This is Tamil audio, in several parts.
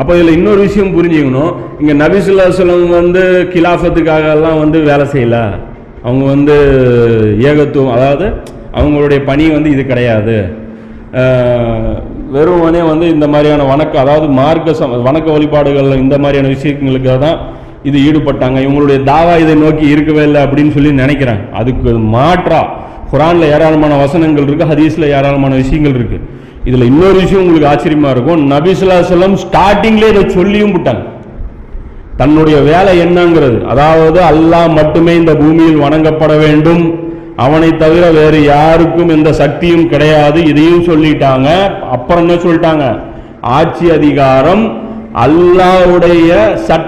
அப்போ இதில் இன்னொரு விஷயம் புரிஞ்சுக்கணும். இங்கே நபிசுல்லாஸ்லம் வந்து கிலாஃபத்துக்காகலாம் வந்து வேலை செய்யல. அவங்க வந்து ஏகத்துவம் அதாவது அவங்களுடைய பணி வந்து இது கிடையாது. வெறுமனே வந்து இந்த மாதிரியான வணக்க அதாவது மார்க்க சம வணக்க வழிபாடுகளில் இந்த மாதிரியான விஷயங்களுக்காக தான் இது ஈடுபட்டாங்க. இவங்களுடைய தாவா இதை நோக்கி இருக்கவே இல்லை அப்படின்னு சொல்லி நினைக்கிறாங்க அதுக்கு மாற்றா. குரானில் ஏராளமான வசனங்கள் இருக்குது ஹதீஸில் ஏராளமான விஷயங்கள் இருக்குது இதுல இன்னொரு விஷயம் உங்களுக்கு ஆச்சரியமா இருக்கும். நபிசுல்லாசலம் ஸ்டார்டிங்லேயே இதை சொல்லியும் விட்டாங்க. தன்னுடைய வேலை என்னங்கிறது. அதாவது அல்லாஹ் மட்டுமே இந்த பூமியில் வணங்கப்பட வேண்டும். அவனை தவிர வேறு யாருக்கும் எந்த சக்தியும் கிடையாது. இதையும் சொல்லிட்டாங்க. அப்புறம் என்ன சொல்லிட்டாங்க? ஆட்சி அதிகாரம் அல்லாஹ்வுடைய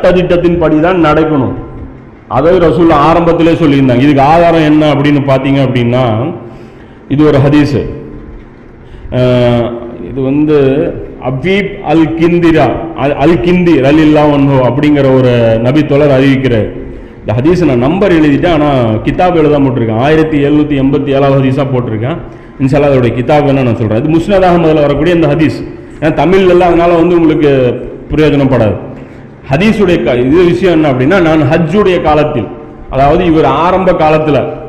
படி படிதான் நடக்கணும். அதை ரசூல் ஆரம்பத்திலே சொல்லியிருந்தாங்க. இதுக்கு ஆதாரம் என்ன அப்படின்னு பார்த்தீங்க அப்படின்னா இது ஒரு ஹதீஸ். இது வந்து அபீப் அல் கிந்திரா அல்- அல் கிந்தி ரலில்லா ஒன்ஹோ அப்படிங்கிற ஒரு நபி தொடர் அறிவிக்கிறார். இந்த ஹதீஸ் நான் நம்பர் எழுதிட்டேன் ஆனால் கிதாப் எழுத போட்டிருக்கேன். ஆயிரத்தி எழுநூற்றி எண்பத்தி ஏழாவது ஹதீஸாக போட்டிருக்கேன். இன்ஷால்லா அதோடைய கிதாப் என்ன நான் சொல்கிறேன் இது முஸ்னத் அகமதில் வரக்கூடிய இந்த ஹதீஸ். ஏன்னா தமிழ்லாம் அதனால் வந்து உங்களுக்கு பிரயோஜனப்படாது ஹதீஸுடைய க- இது விஷயம் என்ன அப்படின்னா நான் ஹஜ்ஜுடைய காலத்தில் அதாவது இவர் ஆரம்ப காலத்தில்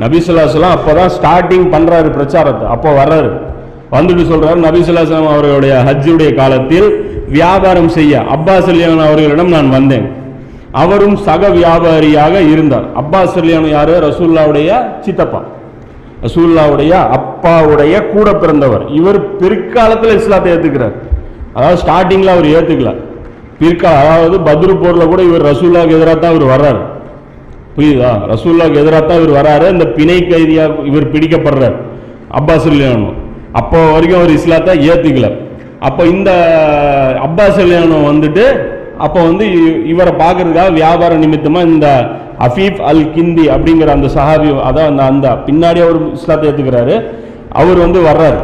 நபிசுல்லாஸ்லாம் அப்போ தான் ஸ்டார்டிங் பண்ணுறாரு பிரச்சாரத்தை. அப்போ வர்றாரு. வந்துட்டு சொல்றாரு நபிசுல்லாஸ்லாம் அவர்களுடைய ஹஜ்ஜுடைய காலத்தில் வியாபாரம் செய்ய அப்பாஸ் அலியான் அவர்களிடம் நான் வந்தேன். அவரும் சக வியாபாரியாக இருந்தார். அப்பாஸ் அலியான் யாரு? ரசூல்லாவுடைய சித்தப்பா. ரசூல்லாவுடைய அப்பாவுடைய கூட பிறந்தவர். இவர் பிற்காலத்தில் இஸ்லாத்தை ஏத்துக்கிறார். அதாவது ஸ்டார்டிங்ல அவர் ஏத்துக்கல. பிற்கால அதாவது பத்ரு போர்ல கூட இவர் ரசூல்லாவுக்கு எதிராக தான் இவர் வர்றாரு. புரியுதா? ரசூல்லாவுக்கு எதிராக தான் இவர் வராரு இந்த பிணை கைதியாக இவர் பிடிக்கப்படுறார். அப்பாஸ் இல்லையானோ அப்போ வரைக்கும் அவர் இஸ்லாத்தை ஏற்றுக்கல அப்போ இந்த அப்பாஸ் இல்லையானோ வந்துட்டு அப்போ வந்து இவரை பார்க்கறதுக்காக வியாபார நிமித்தமாக இந்த அஃபீப் அல் கிந்தி அப்படிங்கிற அந்த சஹாபி அதான் அந்த அந்த பின்னாடி அவர் இஸ்லாத்தை ஏற்றுக்கிறாரு அவர் வந்து வர்றாரு.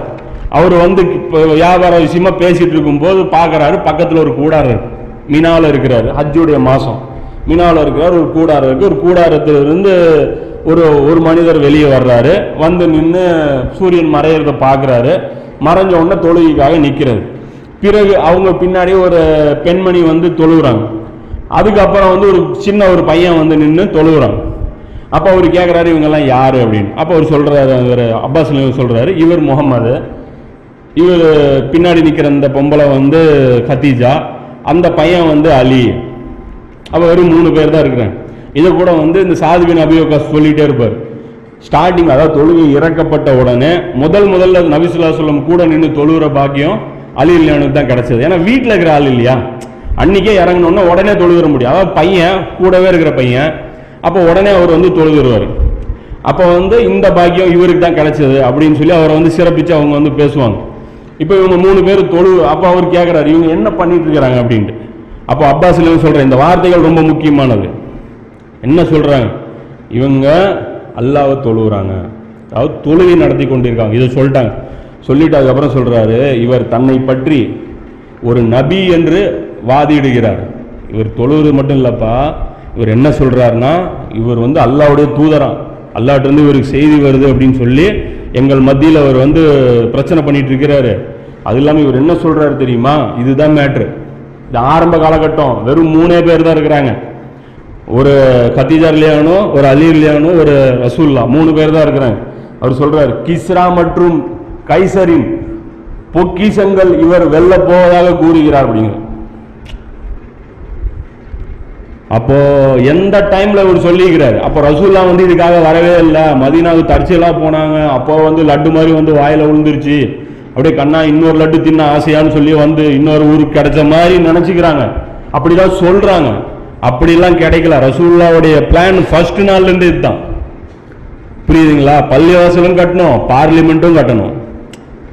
அவர் வந்து இப்போ வியாபார விஷயமா பேசிட்டு இருக்கும்போது பார்க்குறாரு பக்கத்தில் ஒரு கூடாரம் இருக்கு மினால இருக்கிறாரு ஹஜ்ஜுடைய மாதம் மினால இருக்கிறார் ஒரு கூடாரம் இருக்கு ஒரு கூடாரத்திலிருந்து ஒரு ஒரு மனிதர் வெளியே வர்றாரு. வந்து நின்று சூரியன் மறையிறத பார்க்குறாரு. மறைஞ்ச உடனே தொழுகைக்காக நிற்கிறது பிறகு அவங்க பின்னாடி ஒரு பெண்மணி வந்து தொழுகிறாங்க. அதுக்கப்புறம் வந்து ஒரு சின்ன ஒரு பையன் வந்து நின்று தொழுகிறாங்க. அப்போ அவர் கேட்குறாரு இவங்கெல்லாம் யார்? அப்படின்னு. அப்போ அவர் சொல்கிறாரு இவர் அப்பாஸ் சொல்கிறாரு இவர் முகமது இவர் பின்னாடி நிற்கிற இந்த பொம்பளை வந்து கத்தீஜா. அந்த பையன் வந்து அலி. அப்போ வெறும் மூணு பேர் தான் இருக்கிறாங்க. இதை கூட வந்து இந்த சாதுவின் அபியோகாஸ் சொல்லிகிட்டே இருப்பார். ஸ்டார்டிங் அதாவது தொழுகை இறக்கப்பட்ட உடனே முதல் முதல்ல நபிசுல்லா சொல்லம் கூட நின்று தொழுகிற பாக்கியம் அலி இல்லையானுக்கு தான் கிடச்சது. ஏன்னா வீட்டில் இருக்கிற ஆள் இல்லையா? அன்னைக்கே இறங்கணுன்னா உடனே தொழுகிற முடியும். அதாவது பையன் கூடவே இருக்கிற பையன் அப்போ உடனே அவர் வந்து தொழுதுருவார். அப்போ வந்து இந்த பாக்கியம் இவருக்கு தான் கிடைச்சது அப்படின்னு சொல்லி அவரை வந்து சிறப்பிச்சு அவங்க வந்து பேசுவாங்க. இப்போ இவங்க மூணு பேர் தொழு அப்போ அவர் கேட்குறாரு இவங்க என்ன பண்ணிட்டு இருக்கிறாங்க? அப்படின்ட்டு. அப்போ அப்பாஸ் சொல்கிறேன் இந்த வார்த்தைகள் ரொம்ப முக்கியமானது. என்ன சொல்கிறாங்க இவங்க அல்லாவை தொழுகிறாங்க அதாவது தொழுகை நடத்தி கொண்டிருக்காங்க. இதை சொல்லிட்டாங்க. சொல்லிட்டு அதுக்கப்புறம் சொல்கிறாரு இவர் தன்னை பற்றி ஒரு நபி என்று வாதிடுகிறார். இவர் தொழுவது மட்டும் இல்லைப்பா இவர் என்ன சொல்கிறாருன்னா இவர் வந்து அல்லாவுடைய தூதரான் அல்லாட்டிருந்து இவருக்கு செய்தி வருது அப்படின்னு சொல்லி எங்கள் மத்தியில் அவர் வந்து பிரச்சனை பண்ணிட்டு இருக்கிறாரு. அது இல்லாமல் இவர் என்ன சொல்கிறாரு தெரியுமா? இதுதான் மேட்ரு இது ஆரம்ப காலகட்டம். வெறும் மூணே பேர் தான் இருக்கிறாங்க. ஒரு கத்தீஜா ஒரு அலி ஒரு ரசூல்லா மூணு பேர் தான் இருக்கிறாங்க. அவர் சொல்றாரு கிஸ்ரா மற்றும் கைசரின் பொக்கிஷங்கள் இவர் வெல்ல போவதாக கூறுகிறார் அப்படிங்கிற. அப்போ எந்த டைம்ல இவர் சொல்லிக்கிறாரு? அப்போ ரசூல்லா வந்து இதுக்காக வரவே இல்லை. மதீனாவுக்கு தற்செயலா போனாங்க. அப்போ வந்து லட்டு மாதிரி வந்து வாயில விழுந்துருச்சு அப்படியே கண்ணா இன்னொரு லட்டு தின்ன ஆசையான்னு சொல்லி வந்து இன்னொரு ஊருக்கு கிடைச்ச மாதிரி நினைச்சுக்கிறாங்க. அப்படிதான் சொல்றாங்க. அப்படிலாம் கிடைக்கல. ரசூல்லாவுடைய பிளான் ஃபர்ஸ்ட் நாள்ல இருந்து இதுதான். புரியுதுங்களா? பள்ளிவாசலும் கட்டணும் பார்லிமெண்ட்டும் கட்டணும்.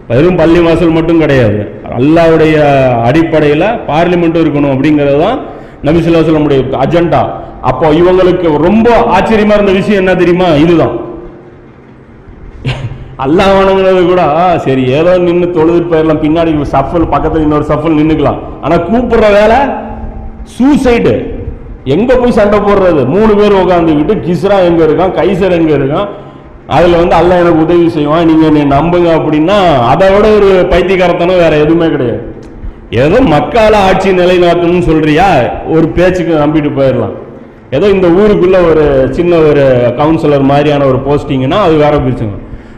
வெறும் பள்ளி வாசல் மட்டும் கிடையாது. அல்லாவுடைய அடிப்படையில் பார்லிமெண்ட்டும் இருக்கணும் அப்படிங்கிறது தான் நபிசுல்லா சொல்லமுடைய அஜெண்டா அப்போ இவங்களுக்கு ரொம்ப ஆச்சரியமா இருந்த விஷயம் என்ன தெரியுமா? இதுதான். அல்லாஹ் கூட சரி ஏதோ நின்று தொழுது போயிடலாம். பின்னாடி சஃபல் பக்கத்தில் இன்னொரு சஃபல் நின்னுக்கலாம். ஆனால் கூப்பிடுற வேலை சூசைடு எங்க போய் சண்டை போடுறது? மூணு பேர் உட்காந்துக்கிட்டு கிஸ்ரா எங்க இருக்கான் கைசர் எங்க இருக்கான்? அதுல வந்து அல்ல எனக்கு உதவி செய்வான் நீங்க என்னை நம்புங்க அப்படின்னா அதை விட ஒரு பைத்தியக்காரத்தனம் வேற எதுவுமே கிடையாது. ஏதோ மக்கால ஆட்சி நிலைநாட்டணும்னு சொல்றியா? ஒரு பேச்சுக்கு நம்பிட்டு போயிடலாம். ஏதோ இந்த ஊருக்குள்ள ஒரு சின்ன ஒரு கவுன்சிலர் மாதிரியான ஒரு போஸ்டிங்னா அது வேற பிரிச்சுங்க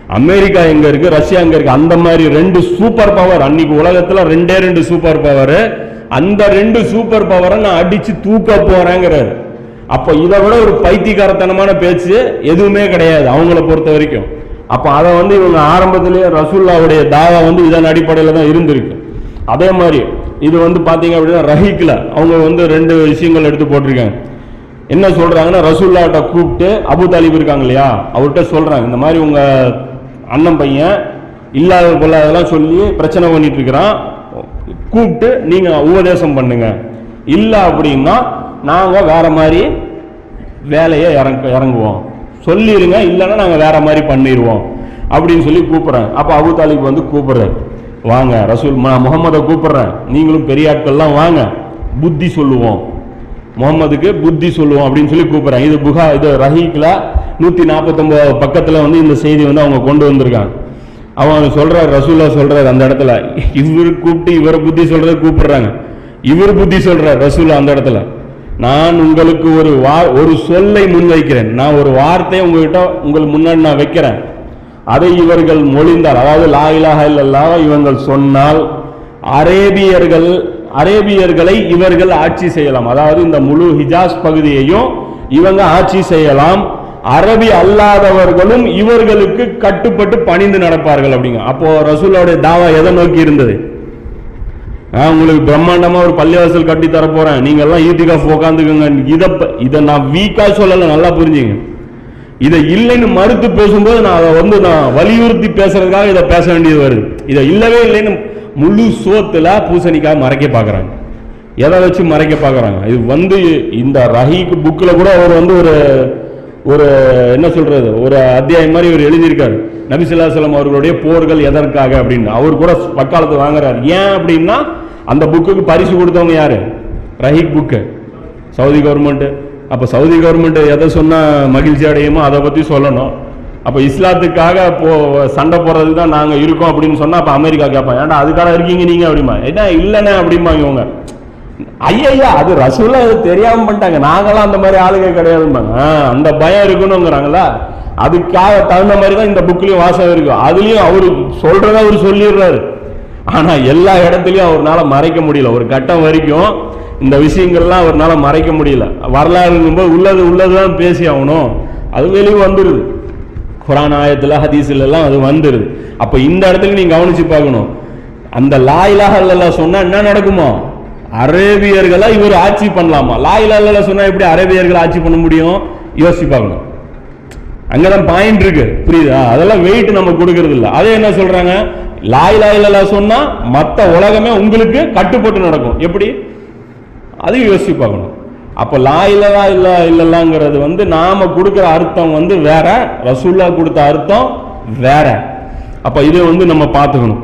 அமெரிக்கா எங்க இருக்கு ரஷ்யா எங்க இருக்கு அந்த மாதிரி ரெண்டு சூப்பர் பவர் அன்னைக்கு உலகத்துல ரெண்டே ரெண்டு சூப்பர் பவர் அந்த ரெண்டு சூப்பர் பவரை நான் அடிச்சு தூக்க போறேங்கிறாரு. அப்ப இதை விட ஒரு பைத்தியக்காரத்தனமான பேச்சு எதுவுமே கிடையாது அவங்கள பொறுத்த வரைக்கும். அப்ப அதை வந்து இவங்க ஆரம்பத்திலேயே ரசூல்லாவுடைய தாவா வந்து இதன் அடிப்படையில் தான் இருந்திருக்கு. அதே மாதிரி இது வந்து பாத்தீங்க அப்படின்னா ரஹீக்ல அவங்க வந்து ரெண்டு விஷயங்கள் எடுத்து போட்டிருக்காங்க. என்ன சொல்றாங்கன்னா ரசூல்லாட்ட கூப்பிட்டு அபு தாலிப் இருக்காங்க இல்லையா? அவர்கிட்ட சொல்றாங்க இந்த மாதிரி உங்க அண்ணன் பையன் இல்லாத பொல்லாதெல்லாம் சொல்லி பிரச்சனை பண்ணிட்டு இருக்கிறான். கூப்பிட்டு நீங்க உபதேசம் பண்ணுங்க. இல்ல அப்படின்னா நாங்க வேற மாதிரி வேலையை இறங்க இறங்குவோம். சொல்லிடுங்க இல்லைன்னா நாங்க வேற மாதிரி பண்ணிடுவோம் அப்படின்னு சொல்லி கூப்பிடுறேன். அப்ப அபு தாலிப் வந்து கூப்பிடுறாரு. வாங்க ரசூல் நான் முகமதை கூப்பிடுறேன். நீங்களும் பெரிய ஆட்கள்லாம் வாங்க. புத்தி சொல்லுவோம். முகமதுக்கு புத்தி சொல்லுவோம் அப்படின்னு சொல்லி கூப்பிடுறேன். இது புகா இது ரஹீக்ல நூத்தி நாற்பத்தொன்பது பக்கத்துல வந்து இந்த செய்தி வந்து அவங்க கொண்டு வந்திருக்காங்க. அவன் சொல்றார் ரசூல்லா சொல்றாரு அந்த இடத்துல. இவர் கூப்பிட்டு இவரை புத்தி சொல்றது கூப்பிடுறாங்க. இவர் புத்தி சொல்றார் ரசூலா அந்த இடத்துல. நான் உங்களுக்கு ஒரு வா ஒரு சொல்லை முன்வைக்கிறேன். நான் ஒரு வார்த்தையை உங்ககிட்ட உங்கள் முன்னாடி நான் வைக்கிறேன். அதை இவர்கள் மொழிந்தால் அதாவது லா இலாக இல்லல்லாஹ் இவங்கள் சொன்னால் அரேபியர்கள் அரேபியர்களை இவர்கள் ஆட்சி செய்யலாம். அதாவது இந்த முழு ஹிஜாஸ் பகுதியையும் இவங்க ஆட்சி செய்யலாம். அரபி அல்லாதவர்களும் இவர்களுக்கு கட்டுப்பட்டு பணிந்து நடப்பார்கள் அப்படிங்க. அப்போ ரசூலோடைய தாவா எதை நோக்கி இருந்தது? உங்களுக்கு பிரம்மாண்டமா ஒரு பள்ளிவாசல் கட்டி தர போறேன் நீங்க எல்லாம் ஈட்டிகாஃப் உட்காந்துக்குங்க இதை ப- நான் வீக்கா சொல்லல நல்லா புரிஞ்சுங்க. இதை இல்லைன்னு மறுத்து பேசும்போது நான் அதை வந்து நான் வலியுறுத்தி பேசுறதுக்காக இதை பேச வேண்டியது வருது. இதை இல்லவே இல்லைன்னு முழு சோத்துல பூசணிக்காய் மறைக்க பார்க்குறாங்க எதை வச்சு மறைக்க பார்க்குறாங்க இது வந்து இந்த ரஹிக்கு புக்கில் கூட அவர் வந்து ஒரு ஒரு என்ன சொல்றது ஒரு அத்தியாயம் மாதிரி இவர் எழுதியிருக்காரு. நபிசுல்லாசலம் அவர்களுடைய போர்கள் எதற்காக அப்படின்னு. அவர் கூட பக்காலத்து வாங்குறாரு. ஏன் அப்படின்னா அந்த புக்குக்கு பரிசு கொடுத்தவங்க யாரு? ரஹீக் புக்கு சவுதி கவர்மெண்ட் அப்ப சவுதி கவர்மெண்ட் எதை சொன்னா மகிழ்ச்சி அடையுமோ அதை பத்தி சொல்லணும். அப்ப இஸ்லாத்துக்காக போ சண்டை போடுறது தான் நாங்க இருக்கோம் அப்படின்னு சொன்னா அப்ப அமெரிக்கா கேட்பான் ஏன்டா அதுக்காக இருக்கீங்க நீங்க அப்படிமா ஏன்னா இல்லைண்ணே அப்படிம்பாங்க இவங்க. ஐயா அது ரசூலா அது தெரியாம பண்ணிட்டாங்க. நாங்களாம் அந்த மாதிரி ஆளுங்க கிடையாதும்பாங்க. அந்த பயம் இருக்குன்னுங்கிறாங்களா அதுக்காக தகுந்த மாதிரி தான் இந்த புக்லயும் வாசகம் இருக்கும் அதுலயும் அவரு சொல்றத அவரு சொல்லிடுறாரு. ஆனா எல்லா இடத்துலயும் அவர்னால மறைக்க முடியல. ஒரு கட்டம் வரைக்கும் இந்த விஷயங்கள்லாம் அவர்னால மறைக்க முடியல. வரலாறுங்கும்போது உள்ளது உள்ளதுதான் பேசி ஆகணும். அது வெளியே வந்துடுது குரான் ஆயத்துல ஹதீஸ்ல எல்லாம் அது வந்துடுது அப்ப இந்த இடத்துல நீங்க கவனிச்சு பார்க்கணும். அந்த லாயிலாக இல்லல்லா சொன்னா என்ன நடக்குமோ? அரேபியர்களை இவர் ஆட்சி பண்ணலாமா? லாயில சொன்னா எப்படி அரேபியர்கள் ஆட்சி பண்ண முடியும்? யோசிப்பாங்க. அங்கதான் பாயிண்ட் இருக்கு. புரியுதா? அதெல்லாம் வெயிட் நம்ம கொடுக்கறது இல்லை. அதே என்ன சொல்றாங்க? லாயிலா இல்லல்லா சொன்னா மத்த உலகமே உங்களுக்கு கட்டுப்பட்டு நடக்கும். எப்படி? அதையும் யோசிச்சு பார்க்கணும் அப்ப லாயிலா இல்லலா இல்ல இல்லலாங்கிறது வந்து நாம கொடுக்குற அர்த்தம் வந்து வேற ரசூல்லா கொடுத்த அர்த்தம் வேற. அப்ப இதை வந்து நம்ம பார்த்துக்கணும்.